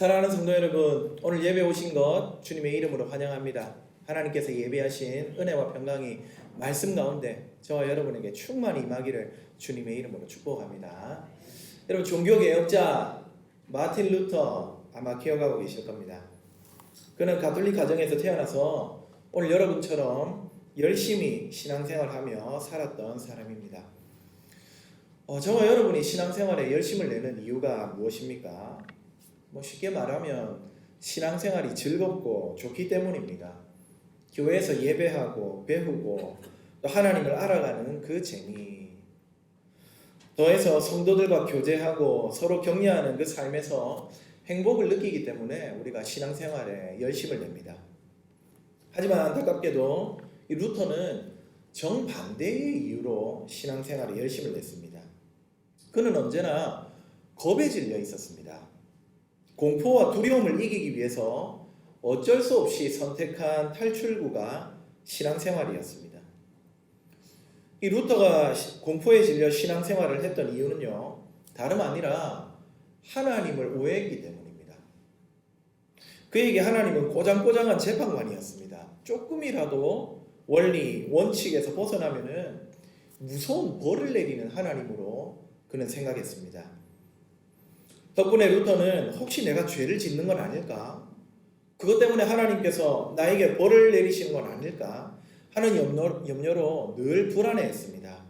사랑하는 성도 여러분, 오늘 예배 오신 것 주님의 이름으로 환영합니다. 하나님께서 예배하신 은혜와 평강이 말씀 가운데 저와 여러분에게 충만히 임하기를 주님의 이름으로 축복합니다. 여러분 종교 개혁자 마틴 루터 아마 기억하고 계실 겁니다. 그는 가톨릭 가정에서 태어나서 오늘 여러분처럼 열심히 신앙생활하며 살았던 사람입니다. 어, 저와 여러분이 신앙생활에 열심을 내는 이유가 무엇입니까? 뭐 쉽게 말하면 신앙생활이 즐겁고 좋기 때문입니다. 교회에서 예배하고 배우고 또 하나님을 알아가는 그 재미. 더해서 성도들과 교제하고 서로 격려하는 그 삶에서 행복을 느끼기 때문에 우리가 신앙생활에 열심을 냅니다. 하지만 안타깝게도 이 루터는 정반대의 이유로 신앙생활에 열심을 냈습니다. 그는 언제나 겁에 질려 있었습니다. 공포와 두려움을 이기기 위해서 어쩔 수 없이 선택한 탈출구가 신앙생활이었습니다. 이 루터가 공포에 질려 신앙생활을 했던 이유는요, 다름 아니라 하나님을 오해했기 때문입니다. 그에게 하나님은 꼬장꼬장한 재판관이었습니다. 조금이라도 원리, 원칙에서 벗어나면은 무서운 벌을 내리는 하나님으로 그는 생각했습니다. 덕분에 루터는 혹시 내가 죄를 짓는 건 아닐까? 그것 때문에 하나님께서 나에게 벌을 내리시는 건 아닐까? 하는 염려, 염려로 늘 불안해했습니다.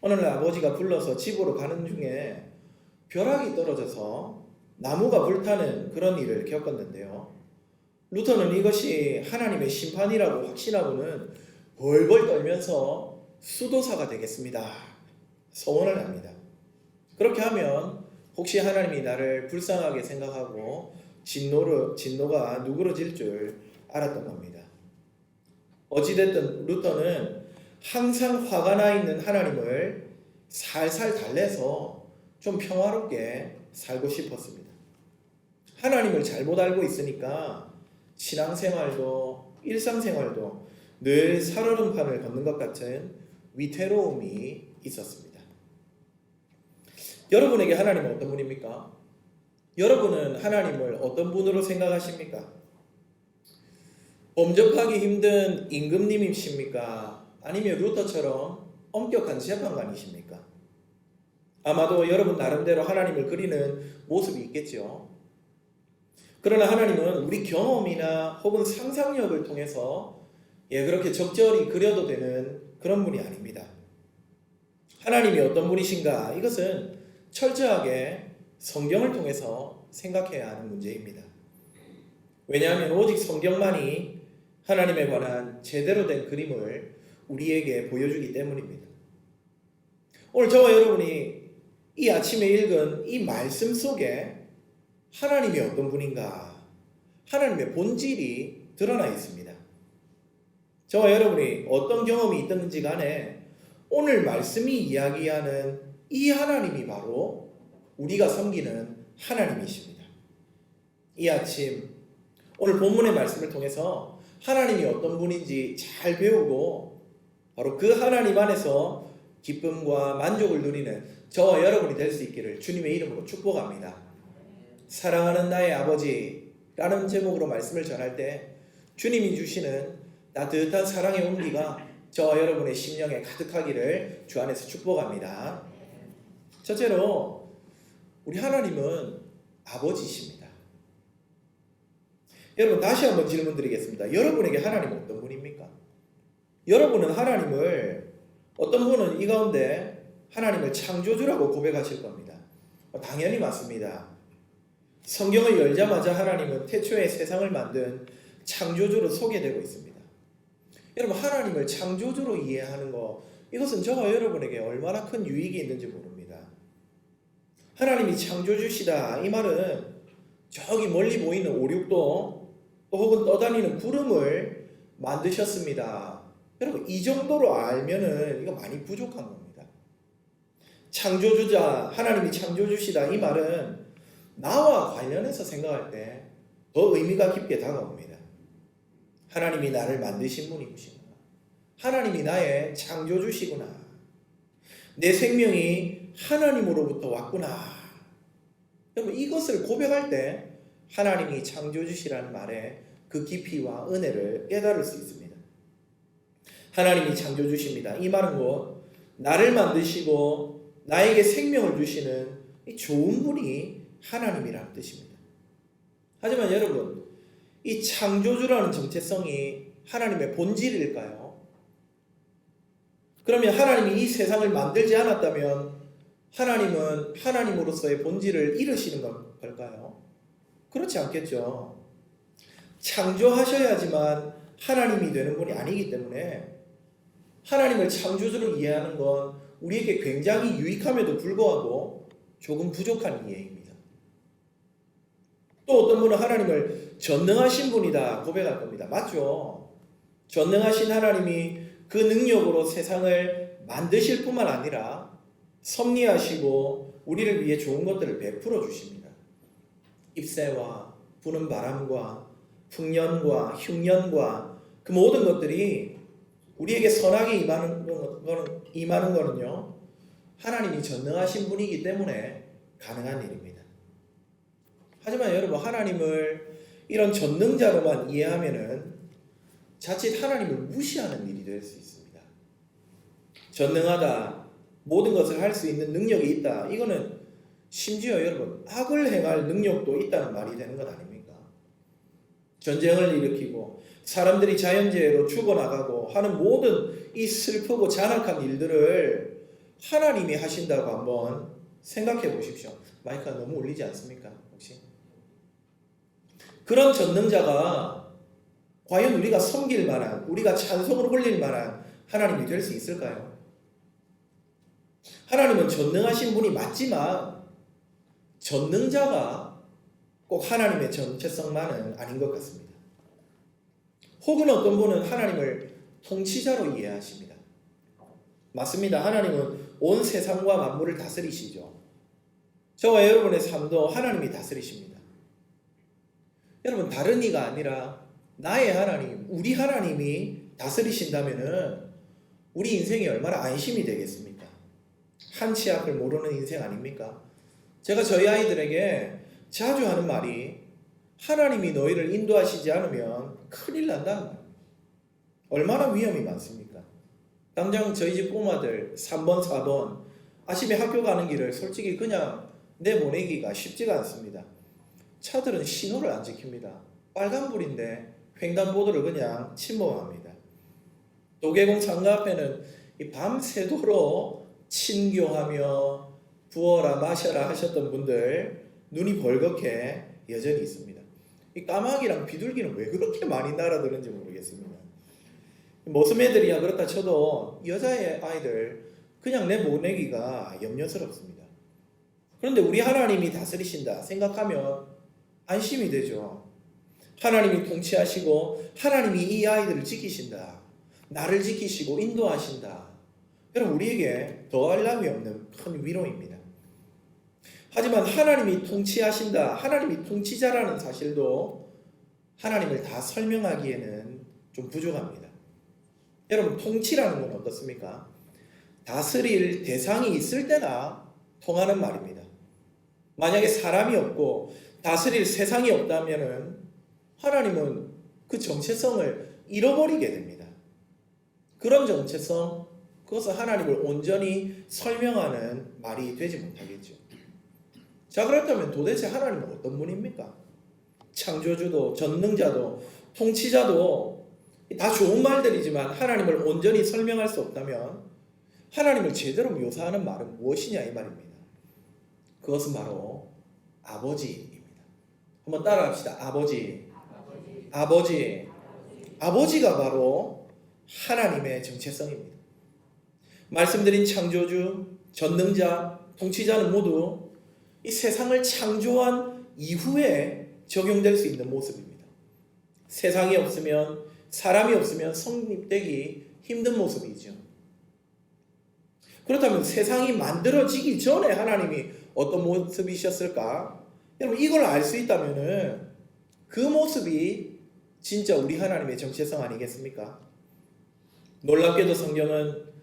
어느 날 아버지가 불러서 집으로 가는 중에 벼락이 떨어져서 나무가 불타는 그런 일을 겪었는데요. 루터는 이것이 하나님의 심판이라고 확신하고는 벌벌 떨면서 수도사가 되겠습니다. 소원을 합니다. 그렇게 하면 혹시 하나님이 나를 불쌍하게 생각하고 진노를, 진노가 누그러질 줄 알았던 겁니다. 어찌됐든 루터는 항상 화가 나 있는 하나님을 살살 달래서 좀 평화롭게 살고 싶었습니다. 하나님을 잘못 알고 있으니까 신앙생활도 일상생활도 늘 살얼음판을 걷는 것 같은 위태로움이 있었습니다. 여러분에게 하나님은 어떤 분입니까? 여러분은 하나님을 어떤 분으로 생각하십니까? 범접하기 힘든 임금님이십니까? 아니면 루터처럼 엄격한 재판관이십니까? 아마도 여러분 나름대로 하나님을 그리는 모습이 있겠죠. 그러나 하나님은 우리 경험이나 혹은 상상력을 통해서 예, 그렇게 적절히 그려도 되는 그런 분이 아닙니다. 하나님이 어떤 분이신가? 이것은 철저하게 성경을 통해서 생각해야 하는 문제입니다. 왜냐하면 오직 성경만이 하나님에 관한 제대로 된 그림을 우리에게 보여주기 때문입니다. 오늘 저와 여러분이 이 아침에 읽은 이 말씀 속에 하나님이 어떤 분인가, 하나님의 본질이 드러나 있습니다. 저와 여러분이 어떤 경험이 있든지 간에 오늘 말씀이 이야기하는 이 하나님이 바로 우리가 섬기는 하나님이십니다. 이 아침 오늘 본문의 말씀을 통해서 하나님이 어떤 분인지 잘 배우고 바로 그 하나님 안에서 기쁨과 만족을 누리는 저와 여러분이 될 수 있기를 주님의 이름으로 축복합니다. 사랑하는 나의 아버지라는 제목으로 말씀을 전할 때 주님이 주시는 따뜻한 사랑의 온기가 저와 여러분의 심령에 가득하기를 주 안에서 축복합니다. 첫째로 우리 하나님은 아버지십니다. 여러분 다시 한번 질문 드리겠습니다. 여러분에게 하나님은 어떤 분입니까? 여러분은 하나님을 어떤 분은 이 가운데 하나님을 창조주라고 고백하실 겁니다. 당연히 맞습니다. 성경을 열자마자 하나님은 태초에 세상을 만든 창조주로 소개되고 있습니다. 여러분 하나님을 창조주로 이해하는 거 이것은 저와 여러분에게 얼마나 큰 유익이 있는지 모릅니다. 하나님이 창조주시다 이 말은 저기 멀리 보이는 오륙도 또 혹은 떠다니는 구름을 만드셨습니다. 여러분 이 정도로 알면은 이거 많이 부족한 겁니다. 창조주자 하나님이 창조주시다 이 말은 나와 관련해서 생각할 때 더 의미가 깊게 다가옵니다. 하나님이 나를 만드신 분이시구나. 하나님이 나의 창조주시구나. 내 생명이 하나님으로부터 왔구나. 여러분 이것을 고백할 때 하나님이 창조주시라는 말에 그 깊이와 은혜를 깨달을 수 있습니다. 하나님이 창조주십니다. 이 말은 곧 나를 만드시고 나에게 생명을 주시는 이 좋은 분이 하나님이라는 뜻입니다. 하지만 여러분, 이 창조주라는 정체성이 하나님의 본질일까요? 그러면 하나님이 이 세상을 만들지 않았다면 하나님은 하나님으로서의 본질을 잃으시는 걸까요? 그렇지 않겠죠. 창조하셔야지만 하나님이 되는 분이 아니기 때문에 하나님을 창조주로 이해하는 건 우리에게 굉장히 유익함에도 불구하고 조금 부족한 이해입니다. 또 어떤 분은 하나님을 전능하신 분이다 고백할 겁니다. 맞죠? 전능하신 하나님이 그 능력으로 세상을 만드실 뿐만 아니라 섭리하시고 우리를 위해 좋은 것들을 베풀어 주십니다. 입새와 부는 바람과 풍년과 흉년과 그 모든 것들이 우리에게 선하게 임하는 거는요 하나님이 전능하신 분이기 때문에 가능한 일입니다. 하지만 여러분 하나님을 이런 전능자로만 이해하면은 자칫 하나님을 무시하는 일이 될 수 있습니다. 전능하다, 모든 것을 할 수 있는 능력이 있다. 이거는 심지어 여러분 악을 행할 능력도 있다는 말이 되는 것 아닙니까? 전쟁을 일으키고 사람들이 자연재해로 죽어나가고 하는 모든 이 슬프고 잔악한 일들을 하나님이 하신다고 한번 생각해 보십시오. 마이크가 너무 울리지 않습니까? 혹시? 그런 전능자가 과연 우리가 섬길 만한, 우리가 찬송을 올릴 만한 하나님이 될 수 있을까요? 하나님은 전능하신 분이 맞지만 전능자가 꼭 하나님의 전체성만은 아닌 것 같습니다. 혹은 어떤 분은 하나님을 통치자로 이해하십니다. 맞습니다. 하나님은 온 세상과 만물을 다스리시죠. 저와 여러분의 삶도 하나님이 다스리십니다. 여러분 다른 이가 아니라 나의 하나님, 우리 하나님이 다스리신다면은 우리 인생이 얼마나 안심이 되겠습니까? 한치 앞을 모르는 인생 아닙니까? 제가 저희 아이들에게 자주 하는 말이 하나님이 너희를 인도하시지 않으면 큰일 난다는 말. 얼마나 위험이 많습니까? 당장 저희 집 꼬마들 3번, 4번 아침에 학교 가는 길을 솔직히 그냥 내보내기가 쉽지가 않습니다. 차들은 신호를 안 지킵니다. 빨간불인데 횡단보도를 그냥 침범합니다. 도계공 상가 앞에는 밤새도록 친교하며 부어라 마셔라 하셨던 분들 눈이 벌겋게 여전히 있습니다. 이 까마귀랑 비둘기는 왜 그렇게 많이 날아드는지 모르겠습니다. 모습 애들이야 그렇다 쳐도 여자의 아이들 그냥 내보내기가 염려스럽습니다. 그런데 우리 하나님이 다스리신다 생각하면 안심이 되죠. 하나님이 통치하시고 하나님이 이 아이들을 지키신다. 나를 지키시고 인도하신다. 여러분 우리에게 더할 나위 없는 큰 위로입니다. 하지만 하나님이 통치하신다. 하나님이 통치자라는 사실도 하나님을 다 설명하기에는 좀 부족합니다. 여러분 통치라는 건 어떻습니까? 다스릴 대상이 있을 때나 통하는 말입니다. 만약에 사람이 없고 다스릴 세상이 없다면은 하나님은 그 정체성을 잃어버리게 됩니다. 그런 정체성, 그것은 하나님을 온전히 설명하는 말이 되지 못하겠죠. 자, 그렇다면 도대체 하나님은 어떤 분입니까? 창조주도, 전능자도, 통치자도 다 좋은 말들이지만 하나님을 온전히 설명할 수 없다면 하나님을 제대로 묘사하는 말은 무엇이냐 이 말입니다. 그것은 바로 아버지입니다. 한번 따라합시다. 아버지. 아버지. 아버지가 바로 하나님의 정체성입니다. 말씀드린 창조주, 전능자, 통치자는 모두 이 세상을 창조한 이후에 적용될 수 있는 모습입니다. 세상이 없으면 사람이 없으면 성립되기 힘든 모습이죠. 그렇다면 세상이 만들어지기 전에 하나님이 어떤 모습이셨을까? 여러분 이걸 알 수 있다면은 그 모습이 진짜 우리 하나님의 정체성 아니겠습니까? 놀랍게도 성경은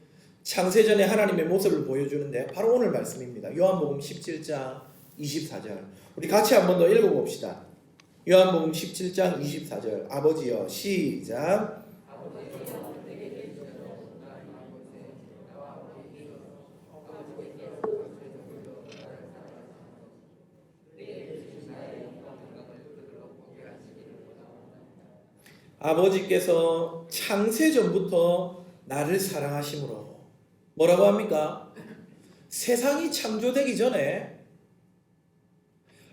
창세전에 하나님의 모습을 보여주는데 바로 오늘 말씀입니다. 요한복음 17장 24절. 우리 같이 한번 더 읽어봅시다. 요한복음 17장 24절 아버지여 시작 아버지께서 창세 전부터 나를 사랑하심으로 뭐라고 합니까? 세상이 창조되기 전에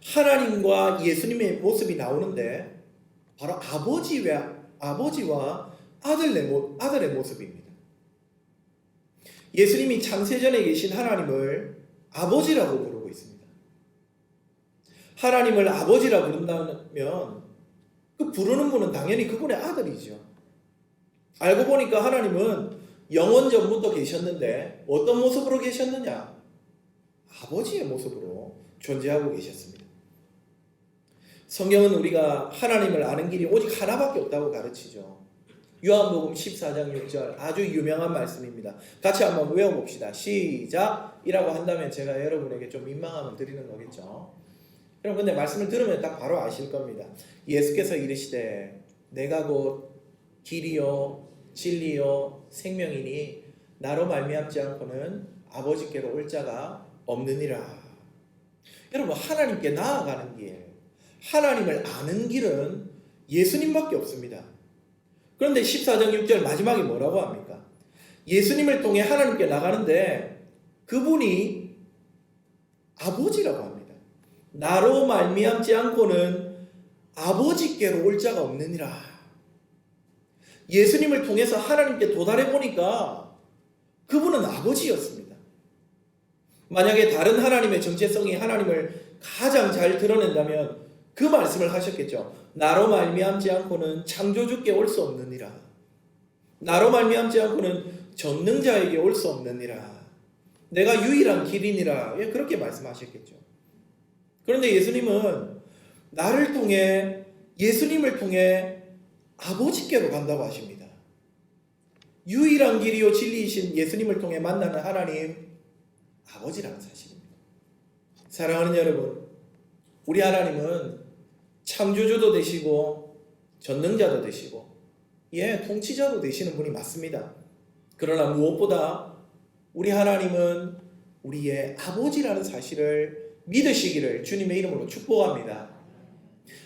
하나님과 예수님의 모습이 나오는데 바로 아버지와 아버지와 아들의 모, 아들의 모습입니다. 예수님이 창세전에 계신 하나님을 아버지라고 부르고 있습니다. 하나님을 아버지라 부른다면 그 부르는 분은 당연히 그분의 아들이죠. 알고 보니까 하나님은 영원 전부터 계셨는데 어떤 모습으로 계셨느냐? 아버지의 모습으로 존재하고 계셨습니다. 성경은 우리가 하나님을 아는 길이 오직 하나밖에 없다고 가르치죠. 요한복음 14장 6절 아주 유명한 말씀입니다. 같이 한번 외워봅시다. 시작! 이라고 한다면 제가 여러분에게 좀 민망함을 드리는 거겠죠. 여러분 근데 말씀을 들으면 딱 바로 아실 겁니다. 예수께서 이르시되 내가 곧 길이요 진리요 생명이니 나로 말미암지 않고는 아버지께로 올 자가 없느니라. 여러분 하나님께 나아가는 길, 하나님을 아는 길은 예수님밖에 없습니다. 그런데 14장 6절 마지막에 뭐라고 합니까? 예수님을 통해 하나님께 나가는데 그분이 아버지라고 합니다. 나로 말미암지 않고는 아버지께로 올 자가 없느니라. 예수님을 통해서 하나님께 도달해 보니까 그분은 아버지였습니다. 만약에 다른 하나님의 정체성이 하나님을 가장 잘 드러낸다면 그 말씀을 하셨겠죠. 나로 말미암지 않고는 창조주께 올 수 없느니라. 나로 말미암지 않고는 전능자에게 올 수 없느니라. 내가 유일한 길이니라. 예, 그렇게 말씀하셨겠죠. 그런데 예수님은 나를 통해 예수님을 통해 아버지께로 간다고 하십니다. 유일한 길이요 진리이신 예수님을 통해 만나는 하나님 아버지라는 사실입니다. 사랑하는 여러분, 우리 하나님은 창조주도 되시고 전능자도 되시고 예, 통치자도 되시는 분이 맞습니다. 그러나 무엇보다 우리 하나님은 우리의 아버지라는 사실을 믿으시기를 주님의 이름으로 축복합니다.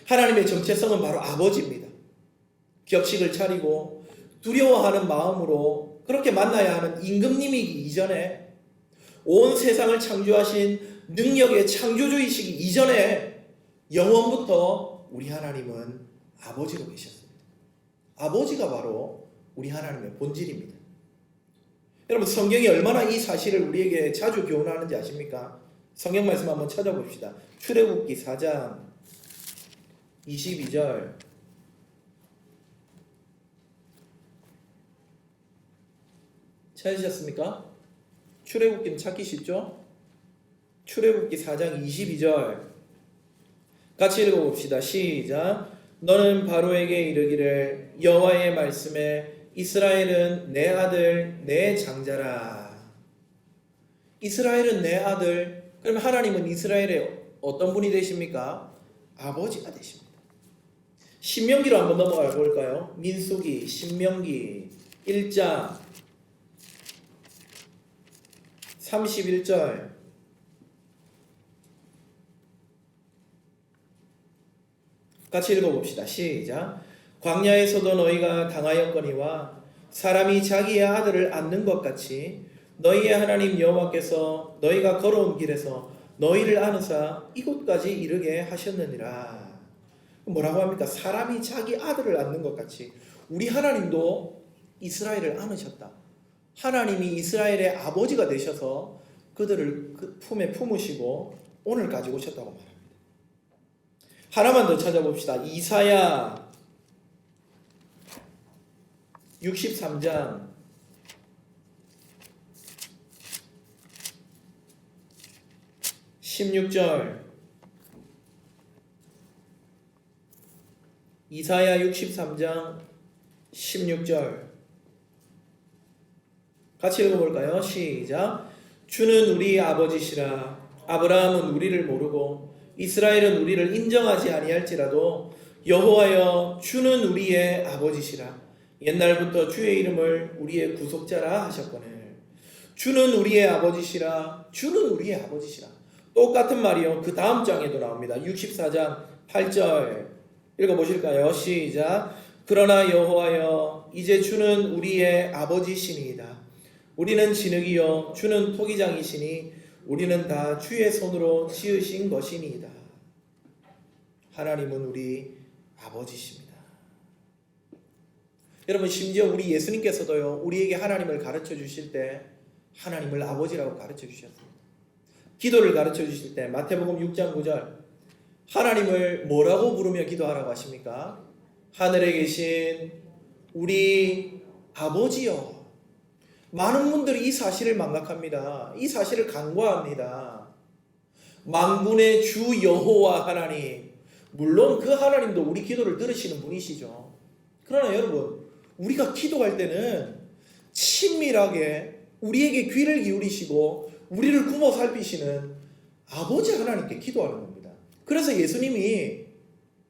하나님의 정체성은 바로 아버지입니다. 격식을 차리고 두려워하는 마음으로 그렇게 만나야 하는 임금님이기 이전에 온 세상을 창조하신 능력의 창조주이시기 이전에 영원부터 우리 하나님은 아버지로 계셨습니다. 아버지가 바로 우리 하나님의 본질입니다. 여러분 성경이 얼마나 이 사실을 우리에게 자주 교훈하는지 아십니까? 성경 말씀 한번 찾아봅시다. 출애굽기 4장 22절 찾으셨습니까? 출애굽기는 찾기 쉽죠? 출애굽기 4장 22절 같이 읽어봅시다. 시작. 너는 바로에게 이르기를 여호와의 말씀에 이스라엘은 내 아들 내 장자라. 이스라엘은 내 아들. 그럼 하나님은 이스라엘의 어떤 분이 되십니까? 아버지가 되십니다. 신명기로 한번 넘어가 볼까요? 민수기 신명기 1장 31절 같이 읽어봅시다. 시작. 광야에서도 너희가 당하였거니와 사람이 자기의 아들을 안는 것 같이 너희의 하나님 여호와께서 너희가 걸어온 길에서 너희를 안으사 이곳까지 이르게 하셨느니라. 뭐라고 합니까? 사람이 자기 아들을 안는 것 같이 우리 하나님도 이스라엘을 안으셨다. 하나님이 이스라엘의 아버지가 되셔서 그들을 그 품에 품으시고 오늘까지 오셨다고 말합니다. 하나만 더 찾아봅시다. 이사야 63장 16절 이사야 63장 16절 같이 읽어볼까요? 시작. 주는 우리 아버지시라. 아브라함은 우리를 모르고 이스라엘은 우리를 인정하지 아니할지라도 여호와여 주는 우리의 아버지시라. 옛날부터 주의 이름을 우리의 구속자라 하셨거늘. 주는 우리의 아버지시라. 주는 우리의 아버지시라. 똑같은 말이요. 그 다음 장에도 나옵니다. 64장 8절. 읽어보실까요? 시작. 그러나 여호와여 이제 주는 우리의 아버지시니이다 우리는 진흙이요 주는 토기장이시니 우리는 다 주의 손으로 지으신 것이니이다 하나님은 우리 아버지십니다 여러분 심지어 우리 예수님께서도요 우리에게 하나님을 가르쳐 주실 때 하나님을 아버지라고 가르쳐 주셨습니다. 기도를 가르쳐 주실 때 마태복음 6장 9절 하나님을 뭐라고 부르며 기도하라고 하십니까? 하늘에 계신 우리 아버지요. 많은 분들이 이 사실을 망각합니다. 이 사실을 간과합니다. 만군의 주 여호와 하나님 물론 그 하나님도 우리 기도를 들으시는 분이시죠. 그러나 여러분 우리가 기도할 때는 친밀하게 우리에게 귀를 기울이시고 우리를 굽어 살피시는 아버지 하나님께 기도하는 겁니다. 그래서 예수님이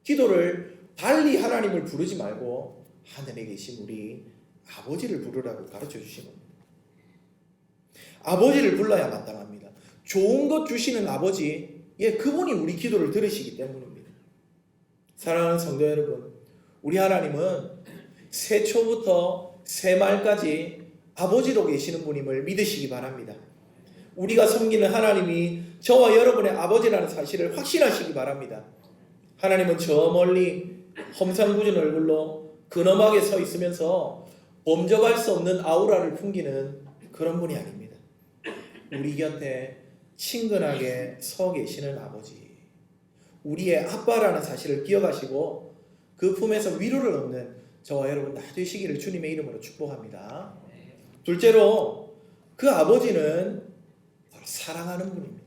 기도를 달리 하나님을 부르지 말고 하늘에 계신 우리 아버지를 부르라고 가르쳐 주신 겁니다. 아버지를 불러야 마땅합니다. 좋은 것 주시는 아버지, 예, 그분이 우리 기도를 들으시기 때문입니다. 사랑하는 성도 여러분, 우리 하나님은 새초부터 새말까지 아버지로 계시는 분임을 믿으시기 바랍니다. 우리가 섬기는 하나님이 저와 여러분의 아버지라는 사실을 확신하시기 바랍니다. 하나님은 저 멀리 험상궂은 얼굴로 근엄하게 서 있으면서 범접할 수 없는 아우라를 풍기는 그런 분이 아닙니다. 우리 곁에 친근하게 서 계시는 아버지. 우리의 아빠라는 사실을 기억하시고 그 품에서 위로를 얻는 저와 여러분 다 되시기를 주님의 이름으로 축복합니다. 둘째로 그 아버지는 바로 사랑하는 분입니다.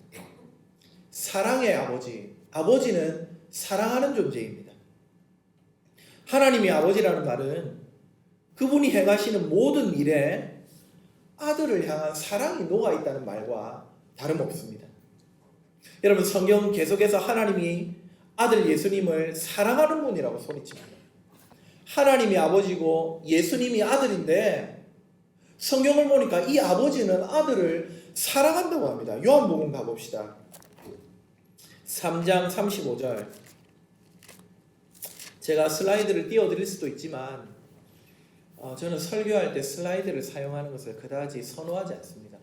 사랑의 아버지. 아버지는 사랑하는 존재입니다. 하나님의 아버지라는 말은 그분이 행하시는 모든 일에 아들을 향한 사랑이 녹아 있다는 말과 다름없습니다. 여러분 성경 계속해서 하나님이 아들 예수님을 사랑하는 분이라고 소리칩니다. 하나님이 아버지고 예수님이 아들인데 성경을 보니까 이 아버지는 아들을 사랑한다고 합니다. 요한복음 가봅시다. 3장 35절. 제가 슬라이드를 띄워드릴 수도 있지만 어, 저는 설교할 때 슬라이드를 사용하는 것을 그다지 선호하지 않습니다.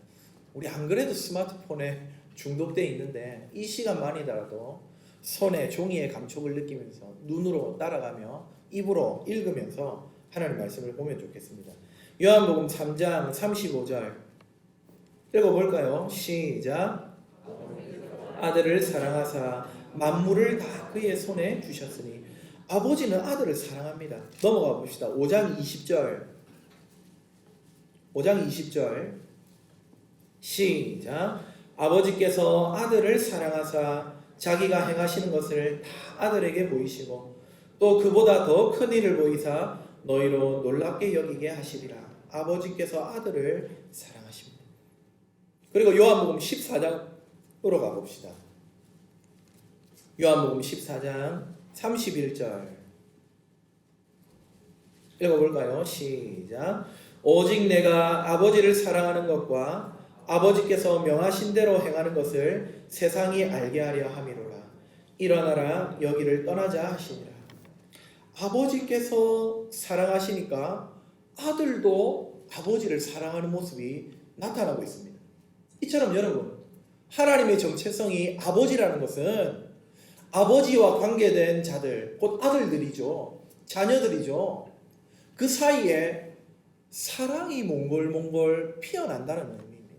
우리 안 그래도 스마트폰에 중독돼 있는데 이 시간만이더라도 손에 종이의 감촉을 느끼면서 눈으로 따라가며 입으로 읽으면서 하나님 말씀을 보면 좋겠습니다. 요한복음 3장 35절 읽어볼까요? 시작 아들을 사랑하사 만물을 다 그의 손에 주셨으니 아버지는 아들을 사랑합니다. 넘어가 봅시다. 5장 20절 5장 20절 시작 아버지께서 아들을 사랑하사 자기가 행하시는 것을 다 아들에게 보이시고 또 그보다 더 큰 일을 보이사 너희로 놀랍게 여기게 하시리라. 아버지께서 아들을 사랑하십니다. 그리고 요한복음 14장으로 가봅시다. 요한복음 14장 31절 읽어볼까요? 시작. 오직 내가 아버지를 사랑하는 것과 아버지께서 명하신 대로 행하는 것을 세상이 알게 하려 함이로라. 일어나라 여기를 떠나자 하시니라. 아버지께서 사랑하시니까 아들도 아버지를 사랑하는 모습이 나타나고 있습니다. 이처럼 여러분, 하나님의 정체성이 아버지라는 것은 아버지와 관계된 자들, 곧 아들들이죠. 자녀들이죠. 그 사이에 사랑이 몽골몽골 피어난다는 의미입니다.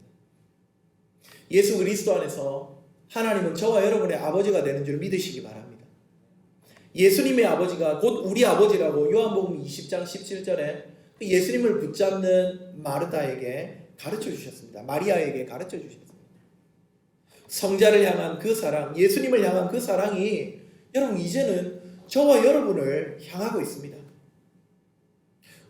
예수 그리스도 안에서 하나님은 저와 여러분의 아버지가 되는 줄 믿으시기 바랍니다. 예수님의 아버지가 곧 우리 아버지라고 요한복음 20장 17절에 예수님을 붙잡는 마르다에게 가르쳐 주셨습니다. 마리아에게 가르쳐 주셨습니다. 성자를 향한 그 사랑, 예수님을 향한 그 사랑이 여러분 이제는 저와 여러분을 향하고 있습니다.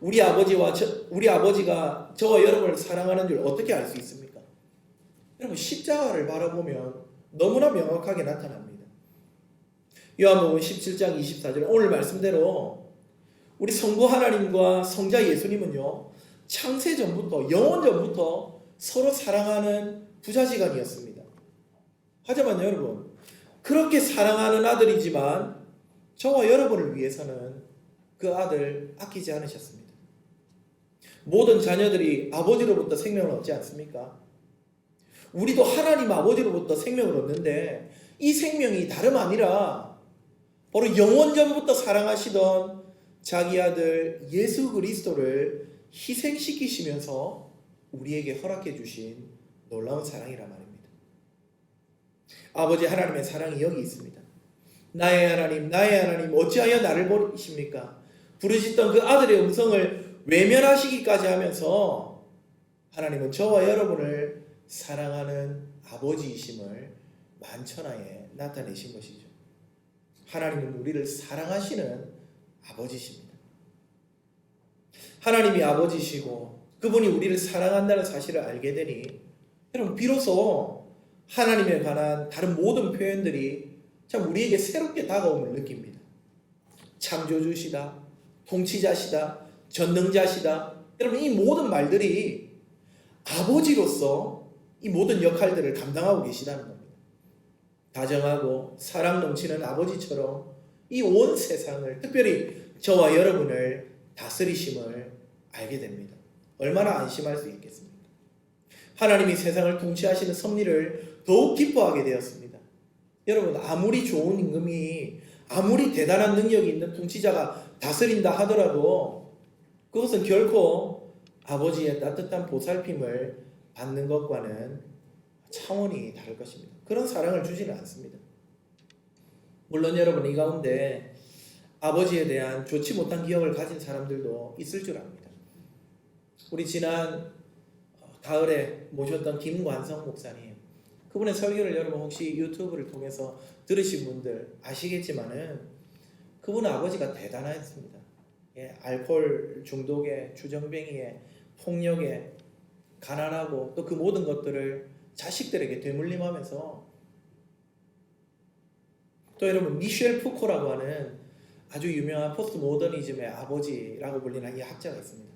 우리 아버지와 저, 우리 아버지가 저와 여러분을 사랑하는 줄 어떻게 알 수 있습니까? 여러분 십자가를 바라보면 너무나 명확하게 나타납니다. 요한복음 17장 24절 오늘 말씀대로 우리 성부 하나님과 성자 예수님은요 창세 전부터 영원 전부터 서로 사랑하는 부자지간이었습니다. 하지만 여러분 그렇게 사랑하는 아들이지만 저와 여러분을 위해서는 그 아들 아끼지 않으셨습니다. 모든 자녀들이 아버지로부터 생명을 얻지 않습니까? 우리도 하나님 아버지로부터 생명을 얻는데 이 생명이 다름 아니라 바로 영원전부터 사랑하시던 자기 아들 예수 그리스도를 희생시키시면서 우리에게 허락해 주신 놀라운 사랑이라 말입니다. 아버지 하나님의 사랑이 여기 있습니다. 나의 하나님, 나의 하나님, 어찌하여 나를 버리십니까? 부르짖던 그 아들의 음성을 외면하시기까지 하면서 하나님은 저와 여러분을 사랑하는 아버지이심을 만천하에 나타내신 것이죠. 하나님은 우리를 사랑하시는 아버지십니다. 하나님이 아버지시고 그분이 우리를 사랑한다는 사실을 알게 되니 여러분 비로소 하나님에 관한 다른 모든 표현들이 참 우리에게 새롭게 다가옴을 느낍니다. 창조주시다, 통치자시다, 전능자시다. 여러분 이 모든 말들이 아버지로서 이 모든 역할들을 감당하고 계시다는 겁니다. 다정하고 사랑 넘치는 아버지처럼 이 온 세상을 특별히 저와 여러분을 다스리심을 알게 됩니다. 얼마나 안심할 수 있겠습니까? 하나님이 세상을 통치하시는 섭리를 더욱 기뻐하게 되었습니다. 여러분 아무리 좋은 임금이 아무리 대단한 능력이 있는 통치자가 다스린다 하더라도 그것은 결코 아버지의 따뜻한 보살핌을 받는 것과는 차원이 다를 것입니다. 그런 사랑을 주지는 않습니다. 물론 여러분 이 가운데 아버지에 대한 좋지 못한 기억을 가진 사람들도 있을 줄 압니다. 우리 지난 가을에 모셨던 김관성 목사님 그분의 설교를 여러분 혹시 유튜브를 통해서 들으신 분들 아시겠지만은 그분 아버지가 대단했습니다. 예, 알코올 중독에 주정뱅이에 폭력에 가난하고 또 그 모든 것들을 자식들에게 되물림하면서 또 여러분 미셸 푸코라고 하는 아주 유명한 포스트 모더니즘의 아버지라고 불리는 이 학자가 있습니다.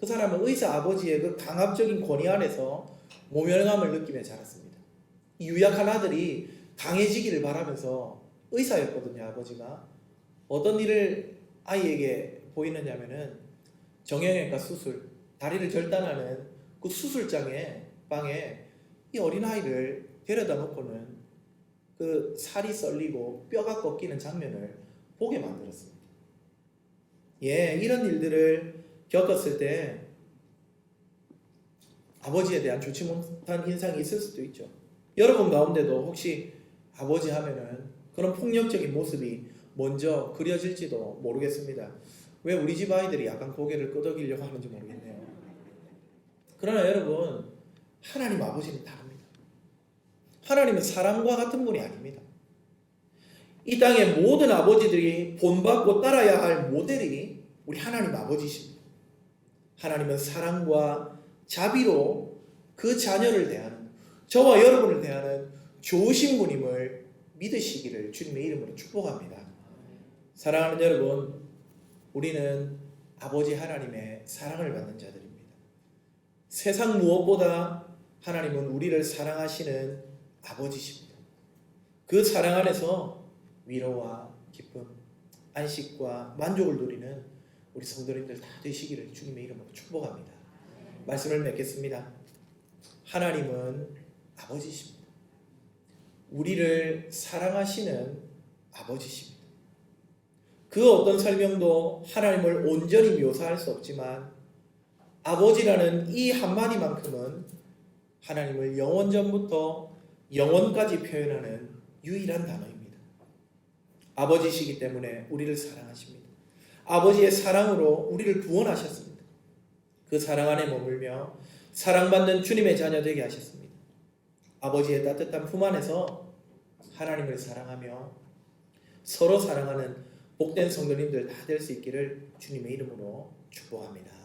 그 사람은 의사 아버지의 그 강압적인 권위 안에서 모멸감을 느끼며 자랐습니다. 이 유약한 아들이 강해지기를 바라면서 의사였거든요, 아버지가. 어떤 일을 아이에게 보이느냐면은 정형외과 수술, 다리를 절단하는 그 수술장에 방에 이 어린아이를 데려다 놓고는 그 살이 썰리고 뼈가 꺾이는 장면을 보게 만들었습니다. 예, 이런 일들을 겪었을 때 아버지에 대한 좋지 못한 인상이 있을 수도 있죠. 여러분 가운데도 혹시 아버지 하면은 그런 폭력적인 모습이 먼저 그려질지도 모르겠습니다. 왜 우리 집 아이들이 약간 고개를 끄덕이려고 하는지 모르겠네요. 그러나 여러분, 하나님 아버지는 다릅니다. 하나님은 사람과 같은 분이 아닙니다. 이 땅의 모든 아버지들이 본받고 따라야 할 모델이 우리 하나님 아버지십니다. 하나님은 사랑과 자비로 그 자녀를 대하는 저와 여러분을 대하는 좋으신 분임을 믿으시기를 주님의 이름으로 축복합니다. 사랑하는 여러분, 우리는 아버지 하나님의 사랑을 받는 자들입니다. 세상 무엇보다 하나님은 우리를 사랑하시는 아버지십니다. 그 사랑 안에서 위로와 기쁨, 안식과 만족을 누리는 우리 성도님들 다 되시기를 주님의 이름으로 축복합니다. 말씀을 맺겠습니다. 하나님은 아버지십니다. 우리를 사랑하시는 아버지십니다. 그 어떤 설명도 하나님을 온전히 묘사할 수 없지만 아버지라는 이 한마디만큼은 하나님을 영원 전부터 영원까지 표현하는 유일한 단어입니다. 아버지시기 때문에 우리를 사랑하십니다. 아버지의 사랑으로 우리를 구원하셨습니다. 그 사랑 안에 머물며 사랑받는 주님의 자녀 되게 하셨습니다. 아버지의 따뜻한 품 안에서 하나님을 사랑하며 서로 사랑하는 복된 성도님들 다 될 수 있기를 주님의 이름으로 축복합니다.